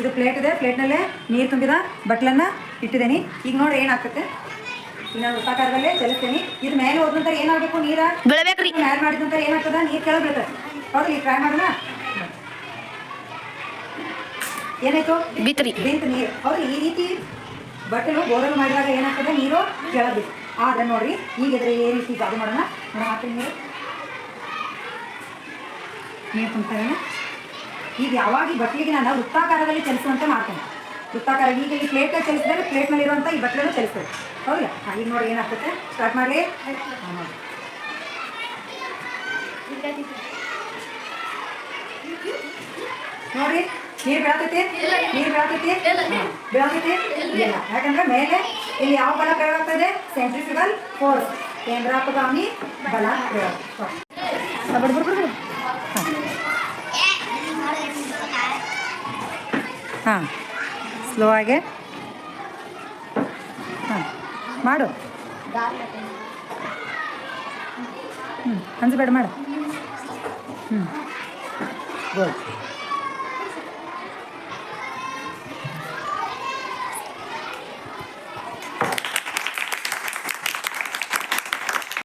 ಇದು ಪ್ಲೇಟ್ ಇದೆ. ಪ್ಲೇಟ್ನಲ್ಲೇ ನೀರು ತುಂಬಿದ ಬಟ್ಲನ್ನು ಇಟ್ಟಿದ್ದೀನಿ. ಈಗ ನೋಡಿ ಏನಾಗ್ತದೆ ಈಗ ನಾನು ವೃತ್ತಾಕಾರದಲ್ಲೇ ಚಲಿಸ್ತೀನಿ ಇದು ಮೇಲೆ ಹೋದ ನಂತರ ಏನಾಗಬೇಕು ನೀರ? ಬೀಳಬೇಕ್ರಿ. ಮ್ಯಾಲ್ ಮಾಡಿದ ನಂತರ ಏನಾಗ್ತದ? ನೀರು ಕೆಳಗೆ ಬೀಳ್ತದೆ ಹೌದು ಈಗ ಟ್ರೈ ಮಾಡೋಣ. ಏನಾಯ್ತು? ಬಿತ್ರಿ. ಬಿಂತ ನೀರು. ಹೌದು ಈ ರೀತಿ ಬಟ್ಟಲು ಬೋರಲ್ ಮಾಡಿದಾಗ ಏನಾಗ್ತದೆ? ನೀರು ಕೆಳಗೆ ಬಿತ್ತು ಆದ್ರೆ ನೋಡ್ರಿ. ಈಗ ಇದ್ರೆ ಏ ರೀತಿ ಅದು ಮಾಡೋಣ. ಹಾಕ್ತೀನಿ ನೀರು. ನೀರು ತುಂಬ್ತಾರೆ ಈಗ ಯಾವಾಗ ಈ ಬಟ್ಲಿಗೆ ನಾನು ವೃತ್ತಾಕಾರದಲ್ಲಿ ಚಲಿಸುವಂತೆ ಮಾಡ್ತೇನೆ. ವೃತ್ತಾಕಾರ ಈಗ ಈ ಪ್ಲೇಟ್ ಚಲಿಸಿದ್ರೆ ಪ್ಲೇಟ್ ಮೇಲೆ ಇರುವಂಥ ಈ ಬಟ್ಲನ್ನು ಚಲಿಸ್ತದೆ. ಹೌದಾ? ಈಗ ನೋಡಿ ಏನಾಗ್ತದೆ? ಸ್ಟಾರ್ಟ್ ಮಾಡಿ ನೋಡಿ ನೋಡ್ರಿ ನೀರು ಬೀಳತೈತಿ? ನೀರು. ಬೀಳತೈತಿ? ಬೀಳತೈತಿ ಇಲ್ಲ. ಯಾಕಂದ್ರೆ ಮೇಲೆ ಇಲ್ಲಿ ಯಾವ ಬಲ ಪ್ರಯೋಗ ಸೆಂಟ್ರಿಫಿಕಲ್ ಫೋರ್ಸ್ ಕೇಂದ್ರಾಪಗಾಮಿ ಬಲ ಪ್ರಯೋಗ. ಹಾಂ, ಸ್ಲೋ ಆಗೇ. ಹಾಂ ಮಾಡು. ಹ್ಞೂ ಅಂಜಬೇಡ ಮಾಡು. ಹ್ಞೂ